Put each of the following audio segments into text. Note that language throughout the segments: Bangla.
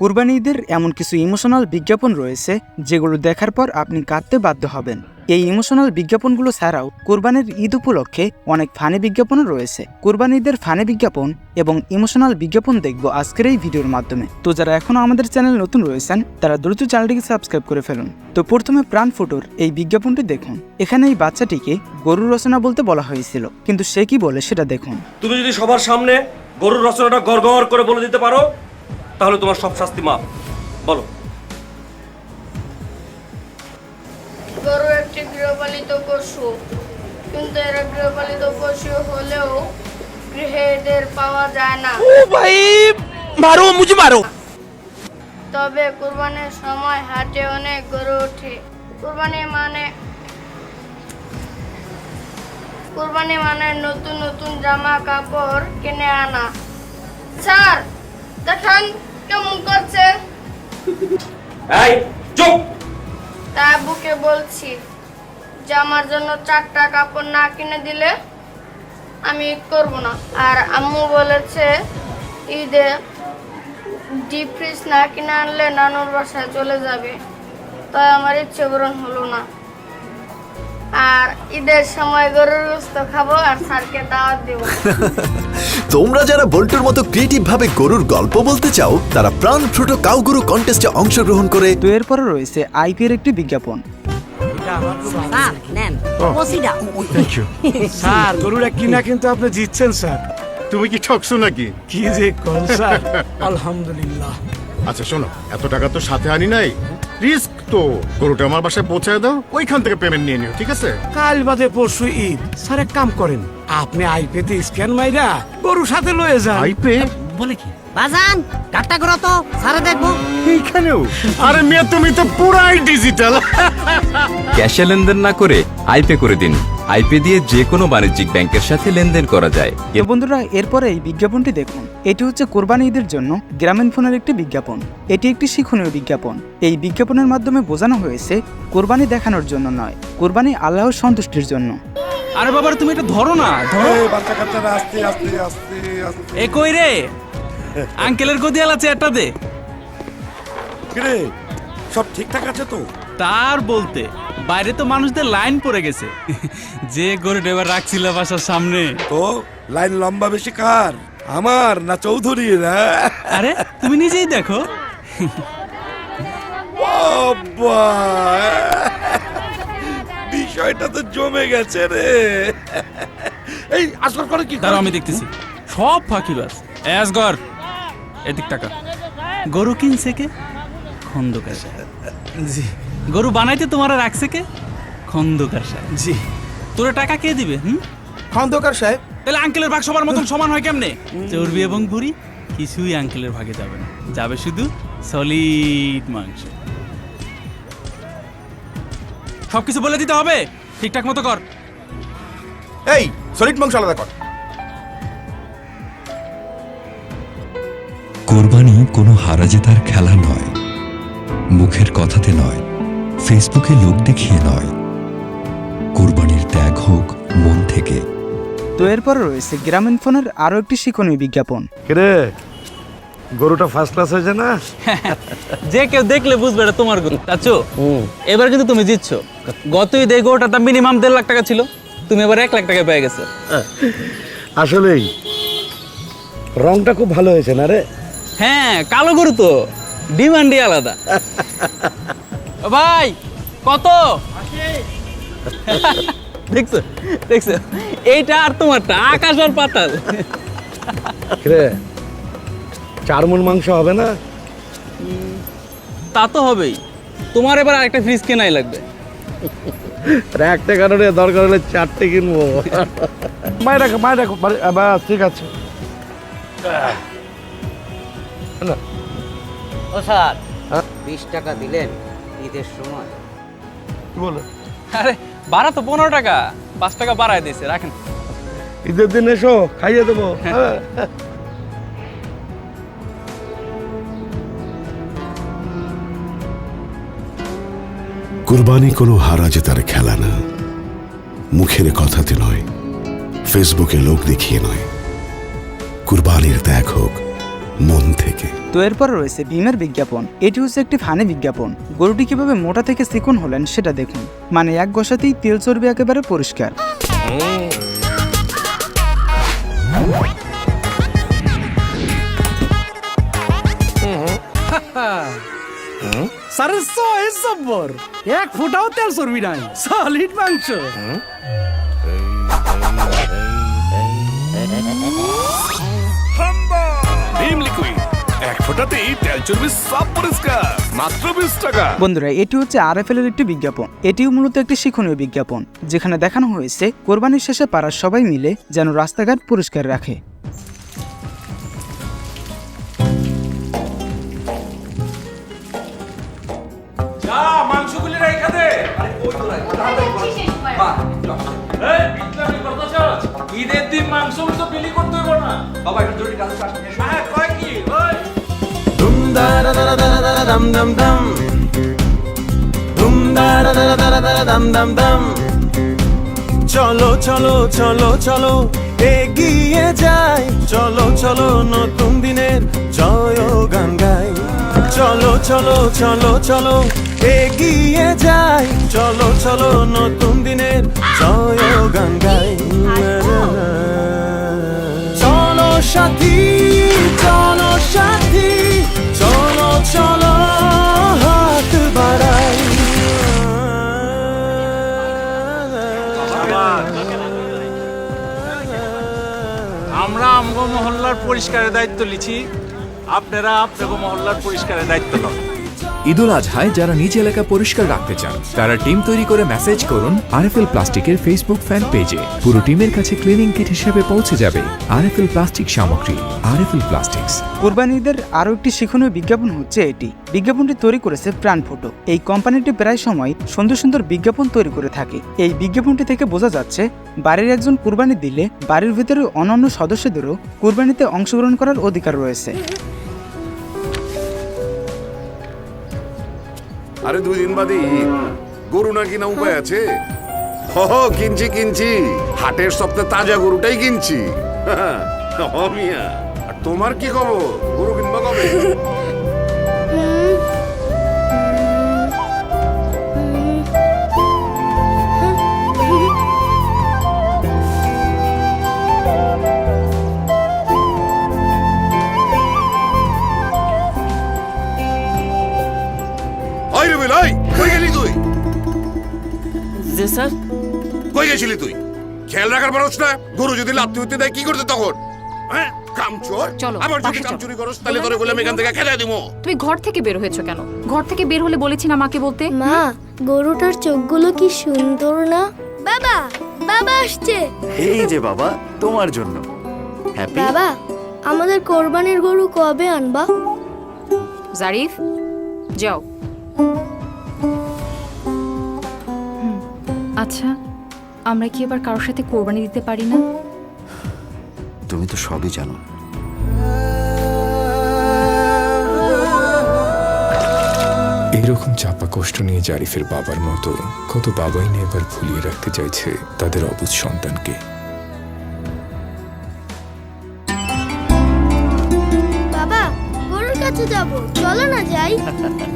কুরবানি ঈদের এমন কিছু ইমোশনাল বিজ্ঞাপন রয়েছে যেগুলো দেখার পর আপনি কাঁদতে বাধ্য হবেন। এই ইমোশনাল বিজ্ঞাপনগুলো ছাড়াও কুরবানির ঈদ উপলক্ষে অনেক ফানি বিজ্ঞাপনও রয়েছে। কুরবানি ঈদের ফানি বিজ্ঞাপন এবং ইমোশনাল বিজ্ঞাপন দেখব আজকের এই ভিডিওর মাধ্যমে। তো যারা এখনও আমাদের চ্যানেল নতুন রয়েছেন, তারা দ্রুত চ্যানেলটিকে সাবস্ক্রাইব করে ফেলুন। তো প্রথমে প্রাণ ফুটোর এই বিজ্ঞাপনটি দেখুন। এখানে এই বাচ্চাটিকে গরু রচনা বলতে বলা হয়েছিল, কিন্তু সে কি বলে সেটা দেখুন। তুমি যদি সবার সামনে গরুর রচনাটা গড় করে বলে দিতে পারো তাহলে তোমার সব শাস্তি মাপ বলো। গরু একটি গৃহপালিত পশু কিন্তু এরা গৃহপালিত পশু হলেও গৃহে এদের পাওয়া যায় না। ও ভাই মারো মারো। তবে কুরবানের সময় হাটে অনেক গরু ওঠে। কুরবানি মানে কুরবানি মানে নতুন নতুন জামা কাপড় কিনে আনা। স্যার দেখেন কেমন করছে এই চুপ! তা বুকে বলছি যে আমার জন্য চারটা কাপড় না কিনে দিলে আমি করব না। আর আম্মু বলেছে ঈদে ডিপ ফ্রিজ না কিনে আনলে নানুর বাসায় চলে যাবে। তাই আমার ইচ্ছে পূরণ হলো না। আর ঈদের সময় গরুর গোস্ত খাব আর স্যারকে দাওয়াত দেবো। তোমরা যারা বল্টুর মতো ক্রিয়েটিভ ভাবে গরুর গল্প বলতে চাও তারা প্রাণ ফ্রুটো কাউগুরু কন্টেস্টে অংশগ্রহণ করে তো এরপরে রয়েছে আইপিএর একটি বিজ্ঞাপন। স্যার নেন। ওসিডা স্যার গরুরা কিনা কিন্তু আপনি জিতছেন স্যার। তুমি কি ঠকছো নাকি? কি যে কোন স্যার। আলহামদুলিল্লাহ। আচ্ছা শোনো এত টাকা তো সাথে আনি নাই। রিস্ক তো। গরুটা আমার বাসায় পৌঁছায় দাও ওইখান থেকে পেমেন্ট নিয়ে নিও ঠিক আছে? কাল বাদে পরশু ঈদ। স্যার এক কাম করেন আপনি আইপেতে স্ক্যান মাইরা গরু সাথে লয়ে যান। আইপে? বলে কি? বাজান কাটটা করো তো স্যারে দেখব। এইখানেও? আরে মেয়ে তুমি তো পুরাই ডিজিটাল ক্যাশে লেনদেন না করে আইপে করে দিন। আইপে দিয়ে যে কোনো বাণিজ্যিক ব্যাংকের সাথে লেনদেন করা যায়। তো বন্ধুরা এরপরে এই বিজ্ঞাপনটি দেখুন। এটি হচ্ছে কোরবানি ঈদের জন্য গ্রামীণ ফোনের একটি বিজ্ঞাপন। এটি একটি শিক্ষণীয় বিজ্ঞাপন। এই বিজ্ঞাপনের মাধ্যমে বোঝানো হয়েছে কোরবানি দেখানোর জন্য নয় কোরবানি আল্লাহর সন্তুষ্টির জন্য। আরে বাবার তুমি এটা ধরো না ধরো। বাচ্চা কাচ্চারা আস্তে আস্তে আস্তে আস্তে। এ কই রে? আঙ্কেলের গদিয়াল আছে একটা দে। কিরে সব ঠিকঠাক আছে তো? তার বলতে বাইরে তো মানুষদের লাইন পড়ে গেছে। যে গরু এবার রাখছিল বাসার সামনে। তো লাইন লম্বা বেশি কার? আমার না চৌধুরীর হ্যাঁ? আরে তুমি নিজেই দেখো। বাবা বিষয়টা তো জমে গেছে রে। এই আসল করে কি আমি দেখতেছি। সব ফাঁকিবাজ। এসগর এদিক টাকা। গরু কিনছে কে? খন্দকার সাহেব। জি। গরু বানাইতে তোমারা রাখছে কে? খন্দকার সাহেব। জি। তোরা টাকা কে দিবে হুম? খন্দকার সাহেব। তাহলে আঙ্কেলের ভাগ সবার মতন সমান হয় কেমনে? চর্বি এবং ভুড়ি কিছুই আঙ্কেলের ভাগে যাবে না। যাবে শুধু সলিড মাংস। সবকিছু বলে দিতে হবে? ঠিকঠাক মতো কর। এই সলিড মাংস আলাদা কর। কোরবানি কোনো হারা জেতার খেলা নয় মুখের কথাতে নয় ফেসবুকে লোক দেখিয়ে নয়। কোরবানির ত্যাগ হোক মন থেকে। তো এরপরে রয়েছে গ্রামীণ ফোনের আরও একটি শিক্ষণীয় বিজ্ঞাপন। কিরে গরুটা ফার্স্ট ক্লাস হয়েছে না? যে কেউ দেখলে বুঝবে এটা তোমার গরু। চাচু এবার কিন্তু তুমি জিতছো। গত ঈদে গরুটার দাম মিনিমাম দেড় লাখ টাকা ছিল তুমি এবার এক লাখ টাকা পেয়ে গেছো। আসলেই রংটা খুব ভালো হয়েছে না রে? হ্যাঁ কালো গরু তো। ডিমান্ডই আলাদা। ভাই কত? দেখছ? দেখছ? এইটা আর তোমারটা আকাশ আর পাতাল। কিরে চার মন মাংস হবে না? তা তো হবেই। তোমার এবার আরেকটা ফ্রিজ কেনাই লাগবে। আরে একটা কারণে দরকার হলে চারটে কিনবো। মায় রাখো মায় রাখো ঠিক আছে। না, ও স্যার হ্যাঁ? বিশ টাকা দিলেন ঈদের সময়। কি বলো? আরে বাড়া তো পনেরো টাকা পাঁচ টাকা বাড়ায় দিয়েছে রাখেন। ঈদের দিন এসো খাইয়ে দেবো। হ্যাঁ। কুরবানি কোনো হারা জেতার খেলা না মুখের কথাতে নয় ফেসবুকে লোক দেখিয়ে নয়। কুরবানির ত্যাগ হোক মন থেকে। তো এরপর রয়েছে ভীমের বিজ্ঞাপন। এটি হচ্ছে একটি ফানি বিজ্ঞাপন। গরুটি কীভাবে মোটা থেকে চিকন হলেন সেটা দেখুন। মানে এক গোসাতেই তেল চর্বি একেবারে পরিষ্কার। সারে ছয় সম্বর এক ফুটাও তেল চর্বি নাই। সলিড মাংস। ফোঁটাতেই তেল চর্বি সব পরিষ্কার মাত্র বিশ টাকা। বন্ধুরা এটি হচ্ছে আরএফএল এর একটি বিজ্ঞাপন। এটিও মূলত একটি শিক্ষণীয় বিজ্ঞাপন যেখানে দেখানো হয়েছে কোরবানির শেষে পাড়ার সবাই মিলে যেন রাস্তাঘাট পরিষ্কার রাখে। ঈদের দিন মাংস বিলি করতে হইব না। বাবা একটু জরুরি কাজ হ্যাঁ কয় কি? ওই চলো চলো চলো চলো এগিয়ে যাই। চলো চলো, নতুন দিনের জয় গান গাই। চলো চলো চলো চলো, এগিয়ে যাই। চলো চলো, নতুন দিনের জয় গান গাই। মহল্লার পরিষ্কারের দায়িত্ব লিছি আপনারা আপনাকে মহল্লার পরিষ্কারের দায়িত্ব লন ঈদুল আজহায় যারা নিজ এলাকা পরিষ্কার রাখতে চান, তারা টিম তৈরি করে মেসেজ করুন আরএফএল প্লাস্টিকের ফেসবুক ফ্যান পেজে পুরো টিমের কাছে ক্লিনিং কিট হিসেবে পৌঁছে যাবে আরএফএল প্লাস্টিক সামগ্রী, আরএফএল প্লাস্টিক্স কোরবানি ঈদের আরও একটি শিক্ষণীয় বিজ্ঞাপন হচ্ছে এটি। বিজ্ঞাপনটি তৈরি করেছে প্রাণ ফটো। এই কোম্পানিটি প্রায় সময় সুন্দর সুন্দর বিজ্ঞাপন তৈরি করে থাকে। এই বিজ্ঞাপনটি থেকে বোঝা যাচ্ছে, বাড়ির একজন কুরবানি দিলে বাড়ির ভিতরে অন্যান্য সদস্যদেরও কুরবানিতে অংশগ্রহণ করার অধিকার রয়েছে। আরে দুই দিন বাদে ঈদ। গরু না কিনা উপায় আছে? হ কিনছি কিনছি। হাটের সপ্তাহে তাজা গরুটাই কিনছি। আর তোমার কি খবর? গরু কিনবা কবে? গেছিলি তুই? খেয়াল রাখার পারস না? গরু যদি লাত্তি উঠতে দেয় কি করতে তখন? হ্যাঁ? কামচোর চলো, আবার যদি বাসে চলো। কাম চুরি করস তাহলে তোরে বলে এখান থেকে খেলে দিমু। তুমি ঘর থেকে বের হয়েছো কেন? ঘর থেকে বের হলে বলেছি না মাকে বলতে? মা গরুটার চোখগুলো কি সুন্দর না? বাবা বাবা আসছে। এই যে বাবা তোমার জন্য। হ্যাপি বাবা আমাদের কোরবানির গরু কবে আনবা? জারিফ যাও। আচ্ছা। আমরা কি এবার কারোর সাথে কোরবানি দিতে পারি না? তুমি তো সবই জানো। এরকম চাপা কষ্ট নিয়ে জারিফের বাবার মতো কত বাবাই নিয়ে এবার ভুলিয়ে রাখতে চাইছে তাদের অবুজ সন্তানকে। বাবা গরুর কাছে যাব। চলো না যাই।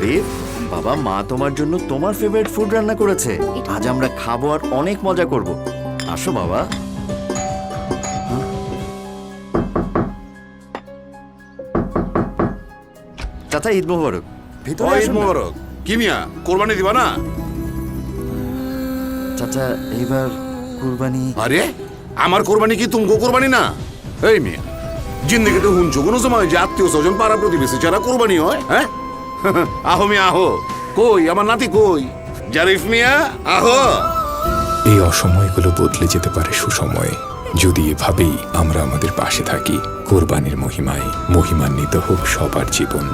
জারিফ বাবা মা তোমার জন্য তোমার ফেভারিট ফুড রান্না করেছে। আজ আমরা খাব আর অনেক মজা করব। আসো বাবা? চাচা ঈদ মোবারক। ভিতরে না। মোবারক। কি মিয়া কোরবানি দিবা না? চাচা এইবার কুরবানি আরে আমার কোরবানি কি তুমকো কোরবানি না? এই মিয়া জিন্দগিতে হুনছো কোনো সময় যে আত্মীয় স্বজন পাড়া প্রতিবেশী যারা কোরবানি হয় হ্যাঁ? আহো মিয়া আহো। কই আমার নাতি কই? জারিফ মিয়া আহো। এই অসময়গুলো বদলে যেতে পারে সুসময়ে। যদি এভাবেই আমরা আমাদের পাশে থাকি কোরবানির মহিমায় মহিমান্বিত হোক সবার জীবন।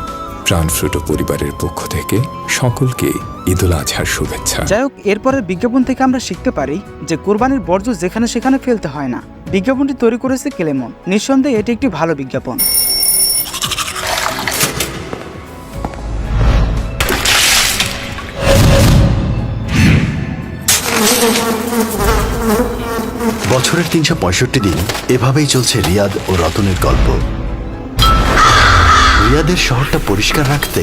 প্রাণফ্রুটো পরিবারের পক্ষ থেকে সকলকে ঈদুল আজহার শুভেচ্ছা। যাই হোক এরপরের বিজ্ঞাপন থেকে আমরা শিখতে পারি যে কোরবানির বর্জ্য যেখানে সেখানে ফেলতে হয় না। বিজ্ঞাপনটি তৈরি করেছে কেলেমন। নিঃসন্দেহে এটি একটি ভালো বিজ্ঞাপন। বছরের তিনশো পঁয়ষট্টি দিন এভাবেই চলছে রিয়াদ ও রতনের গল্প। রিয়াদের শহরটা পরিষ্কার রাখতে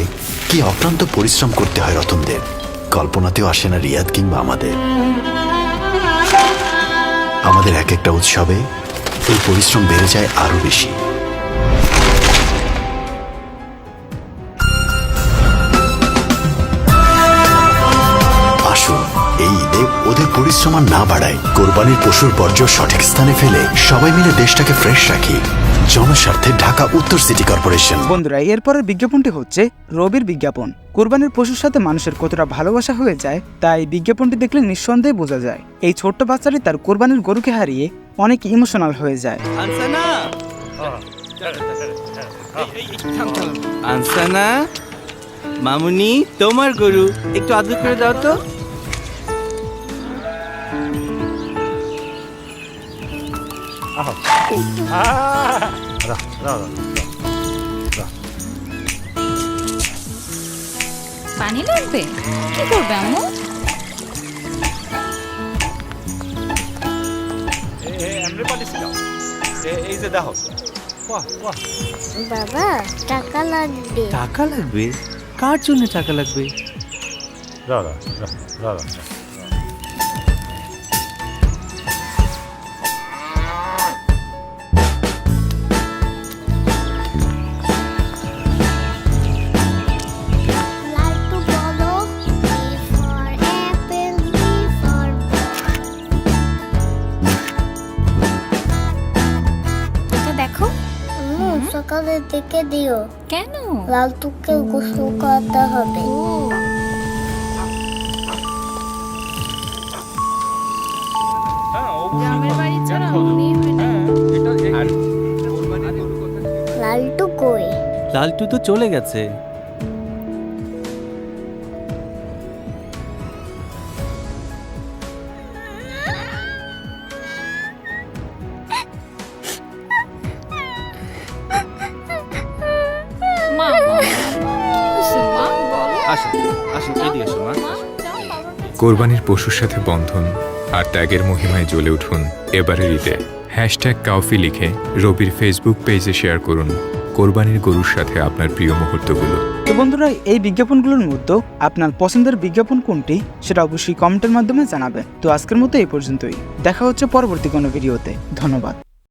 কি অক্লান্ত পরিশ্রম করতে হয় রতনদের, কল্পনাতেও আসে না রিয়াদ কিংবা আমাদের। আমাদের এক একটা উৎসবে এই পরিশ্রম বেড়ে যায় আরও বেশি। ওদের পরিশ্রম আর না বাড়ায় কোরবানির পশুর বর্জ্য সঠিক স্থানে ফেলে সবাই মিলে দেশটাকে ফ্রেশ রাখি। জনস্বার্থে ঢাকা উত্তর সিটি কর্পোরেশন। বন্ধুরা এরপরের বিজ্ঞাপনটি হচ্ছে রবির বিজ্ঞাপন। কোরবানির পশুর সাথে মানুষের কতটা ভালোবাসা হয়ে যায় তাই বিজ্ঞাপনটি দেখলে নিঃসন্দেহে বোঝা যায়। এই ছোট্ট বাচ্চাটি তার কোরবানির গরুকে হারিয়ে অনেক ইমোশনাল হয়ে যায়। আনসানা! আনসানা মামুনি তোমার গরু একটু আদর করে দাও তো। পানি লাগবে? কি করবে আম্মু? এই যে দেখো। বাবা টাকা লাগবে। টাকা লাগবে? কার জন্য টাকা লাগবে? দাদা দাদা দিও। কেন? লালটুককে গোসল করাতে হবে গ্রামের বাড়ি ছাড়া অমনি হয় না লালটু কই? লালটু তো চলে গেছে। আসুন আসুন এদিকে আসুন মা। মা যাও বাবার কোরবানির পশুর সাথে বন্ধন আর ত্যাগের মহিমায় জ্বলে উঠুন এবারের ঈদে। হ্যাশট্যাগ কাউফি লিখে রবির ফেসবুক পেজে শেয়ার করুন কোরবানির গরুর সাথে আপনার প্রিয় মুহূর্তগুলো। তো বন্ধুরা এই বিজ্ঞাপনগুলোর মধ্যে আপনার পছন্দের বিজ্ঞাপন কোনটি সেটা অবশ্যই কমেন্টের মাধ্যমে জানাবেন। তো আজকের মতো এই পর্যন্তই। দেখা হচ্ছে পরবর্তী কোনো ভিডিওতে। ধন্যবাদ।